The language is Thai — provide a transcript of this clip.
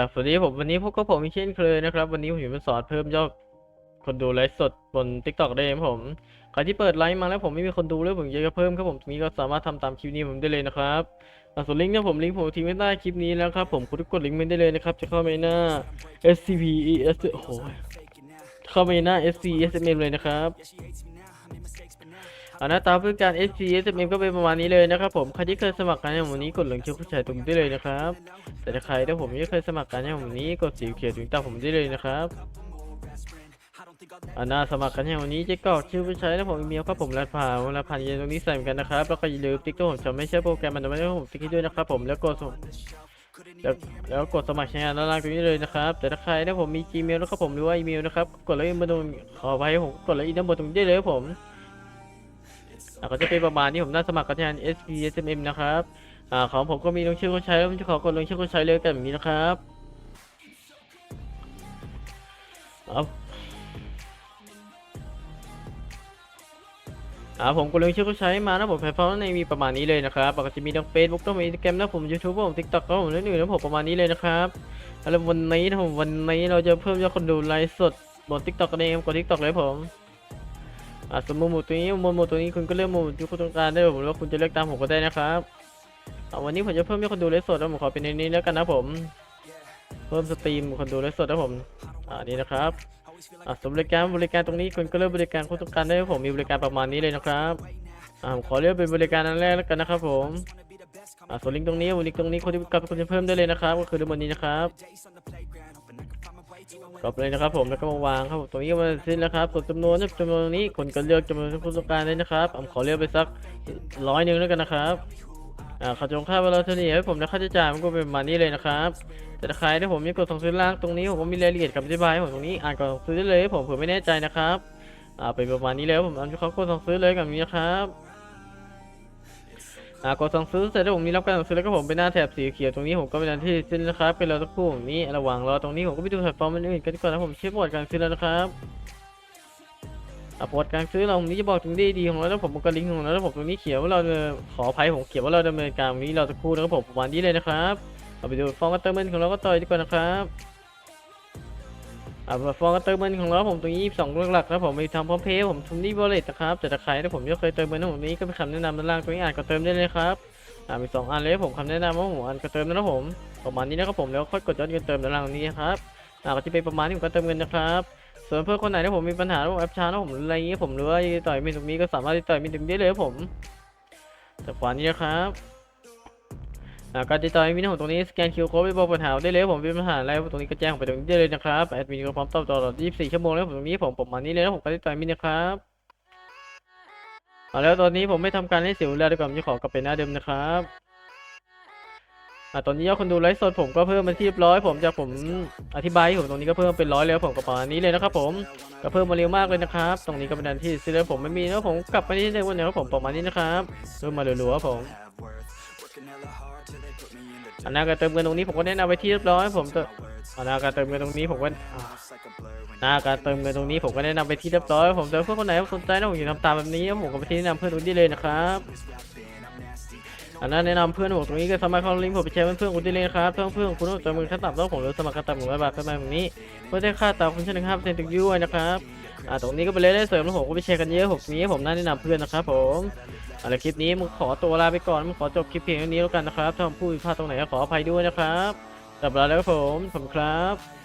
ครับสวัสดีผมวันนี้พบกับผมอีกเช่นเคยนะครับ วันนี้ผมจะมาสอนเพิ่มยอดคนดูไลฟ์สดบน t ิ k t o k ได้ครับผมใครที่เปิดไลฟ์มาแล้วผมไม่มีคนดูแล้วผมอยากจะเพิ่มครับผมตรงนี้ก็สามารถทำตามคลิปนี้ผมได้เลยนะครับส่วนลิงก์นี่ผมลิงก์ผมทิ้งไว้ใต้คลิปนี้แล้วครับผมคุณกดลิงก์มันได้เลยนะครับจะเข้าไปหน้า SCP ES โอ้โหเข้าไปหน้า SC sm เลยนะครับ อ่าหน้าตาเพื่อการ SC S M ก็เป็นประมาณนี้เลยนะครับผมใครที่เคยสมัครกันในวันนี้กดลิงก์ชื่อผู้ชายตรงนี้ได้เลยนะครับ แต่ถ้าใครถ้าผมยังไม่เคยสมัครกันเนี่ยผมนี้กดสีเขียวถึงตาผมได้เลยนะครับอันน่าสมัครกันเนี่ยวันนี้จะกรอกชื่อผู้ใช้แล้วผมอีเมลครับผมรหัสผ่านรหัสผ่านยืนตรงนี้ใส่เหมือนกันนะครับแล้วก็อย่าลืมติ๊กตัวผมจะไม่ใช่โปรแกรมมันจะไม่ให้ผมติ๊กให้ด้วยนะครับผมแล้วกดสมแล้วแล้วกดสมัครใช้งานด้านล่างตรงนี้เลยนะครับแต่ถ้าใครถ้าผมมี Gmail แล้วครับผมหรือว่าอีเมลนะครับกดเลยมาตรงขอไปผมกดเลยอีกด้านบนตรงนี้ได้เลยครับผม อะก็จะเป็นประมาณนี้ผมน่าสมัครกันที่ SPSMM นะครับอ่าของผมก็มีลงชื่อคนใช้แล้วผมจะขอกดลงชื่อคนใช้เลยกันแบบนี้นะครับเอาอ่าผมกดลงชื่อคนใช้มานะผมแพลตฟอร์มในมีประมาณนี้เลยนะครับปกติมีทั้งเฟซบุ๊กต้งอินสตาแกรมนะผมยูทูบผมทิกต็อกก็ผมเล่นอื่นนะผมประมาณนี้เลยนะครับแล้ววันนี้นะผมวันนี้เราจะเพิ่มยอดคนดูไลฟ์สดบนทิกต็อกกันเองกดทิกต็อกเลยผม อ่าสมมติหมู่ตัวนี้หมวดหมู่ตัวนี้คุณก็เลือกหมู่ที่คุณต้องการได้ผมหรือว่าคุณจะเลือกตามผมก็ได้นะครับวันนี้ผมจะเพิ่มยอดคนดูไลฟ์สดแล้วผมขอเป็นในนี้แล้วกันนะผม เพิ่มสตรีมคนดูไลฟ์สดนะผมอ่านี่นะครับอ่าสำหรับริการบริการตรงนี้คุณก็เลือกบริการคุณต้องการได้ผมมีบริการประมาณนี้เลยนะครับอ่าผมขอเลือกเป็นบริการอันแรกแล้วกันนะครับผมอ่าส่วนลิงก์ตรงนี้ลิงก์ตรงนี้คนที่กับคุณจะเพิ่มได้เลยนะครับ ก็คือในบนนี้นะครับ กรอบเลยนะครับผมแล้วก็มาวางครับผมตรงนี้มาสิ้นแล้วครับส่วนจำนวนจำนวนนี้คนก็เลือกจำนวนที่คุณต้องการได้นะครับผมขอเลือกไปสักร้อยหนึ่งแล้วกันนะครับอ่าขาจงค่าเวลาเฉลี่ยให้ผมและค่าใช้จ่ายมันก็เป็นประมาณนี้เลยนะครับ แต่ใครถ้าผมมีกดสั่งซื้อล่างตรงนี้ผมก็มีรายละเอียดกับอธิบายให้ผมตรงนี้อ่านก่อนสั่งซื้อได้เลยให้ผมเผื่อไม่แน่ใจนะครับอ่าเป็นประมาณนี้แล้วผมเอาเขากดสั่งซื้อเลยกับนี้นะครับ อ่ากดสั่งซื้อเสร็จแล้วผมมีรับการสั่งซื้อแล้วก็ผมไปหน้าแถบสีเขียวตรงนี้ผมก็เป็นอันที่สิ้นนะครับเป็นรอสักครู่นี้ ระหว่างรอตรงนี้ผมก็ไปดูแพลตฟอร์มอื่นๆกันก่อนนะผมเช็คบอร์ดการซื้อแล้วนะครับอะโปรดการซื้อเราตรงนี้จะบอกถึงดีดีของเราแล้วผมก็ลิงก์ของเราแล้วผมตรงนี้เขียนว่าเราจะขออภัยผมเขียนว่าเราดำเนินการตรงนี้เราจะครู่นะครับผมประมาณนี้เลยนะครับเอาไปดูฟองกัตเตอร์เมนของเราก็ต่อยดีกว่านะครับ อ่าฟองกัตเตอร์เมนของเราผมตรงนี้สองหลักๆนะผมไปทำพร้อมเพย์ผมทุนนี่บอลเลตนะครับแต่ถ้าใครถ้าผมยังเคยเติมเงินของนี้ก็เป็นคำแนะนำด้านล่างตรงนี้อ่านก็เติมได้เลยครับอ่ามีสองอันเลยผมคำแนะนำว่าผมอ่านก็เติมนะครับผมประมาณนี้นะครับผมแล้วค่อยกดยอดเงินเติมด้านล่างนี้ครับอ่าก็จะเป็นประมาณนี้ผมก็เติมเงินนะครับส่วนเพื่อนคนไหนที่ผมมีปัญหาเรื่องแอปช้าแล้วผมอะไรอย่างเงี้ยผมหรือว่าต่อยมีตรงนี้ก็สามารถติดต่อยมีตรงนี้ได้เลยครับผมแต่ขวานี้นะครับ การติดต่อมีหน้าของตรงนี้สแกนคิวโค้ดไปบอกปัญหาได้เลยผมมีปัญหาอะไรตรงนี้ก็แจ้งผมไปตรงนี้ได้เลยนะครับแอดมินก็พร้อมตอบตลอด 24 ชั่วโมงแล้วผมตรงนี้ผมประมาณนี้เลยแล้วผมก็ติดต่อมีนะครับเอาแล้วตอนนี้ผมไม่ทำการให้เสียเวลาดีกว่าผมจะขอกลับไปหน้าเดิมนะครับอ่าตอนนี้ยอดคนดูไลฟ์สดผมก็เพิ่มมาที่เรียบร้อย ผมจากผมอธิบายให้ผมตรงนี้ก็เพิ่มเป็นร้อยแล้วผมก็ประมาณนี้เลยนะครับผมก็เพิ่มมาเร็วมากเลยนะครับ ตรงนี้ก็เป็นอันที่ซีเรียผมไม่มีแล้วผมกลับไปที่เดิมวันนี้ครับผมประมาณนี้นะครับเพิ่มมารัวๆครับผม อนากาเติมเงินตรงนี้ผมก็แนะนำไว้ที่เรียบร้อยผมจะอนากาเติมเงินตรงนี้ผมก็อนาการเติมเงินตรงนี้ผมก็แนะนำไปที่เรียบร้อยผมเจอเพื่อนคนไหนสนใจนะผมอยากทำตามแบบนี้ผมก็ไปที่แนะนำเพื่อนตรงนี้เลยนะครับอันนั้นแนะนำเพื่อนผมตรงนี้ก็สามารถเข้าลิงก์ผมไปแชร์เพื่อนๆคุณได้เลยนะครับเพื่อนเพื่อนคุณต้องจำมือขั้นต่ำต้องผมหรือสมัครขั้นต่ำหนึ่งร้อยบาทประมาณแบบนี้เพื่อได้ค่าตามคุณเช่นนะครับเซนต์ยูไว้นะครับ อ่าตรงนี้ก็เป็นเล่นได้เสริมแล้วผมก็ไปแชร์กันเยอะผมนี้ผมน่าแนะนำเพื่อนนะครับผมอะไรคลิปนี้มึงขอตัวลาไปก่อนมึงขอจบคลิปเพียงเท่านี้แล้วกันนะครับถ้าผมพูดผิดพลาดตรงไหนก็ขออภัยด้วยนะครับกลับลาแล้วครับผมผมครับ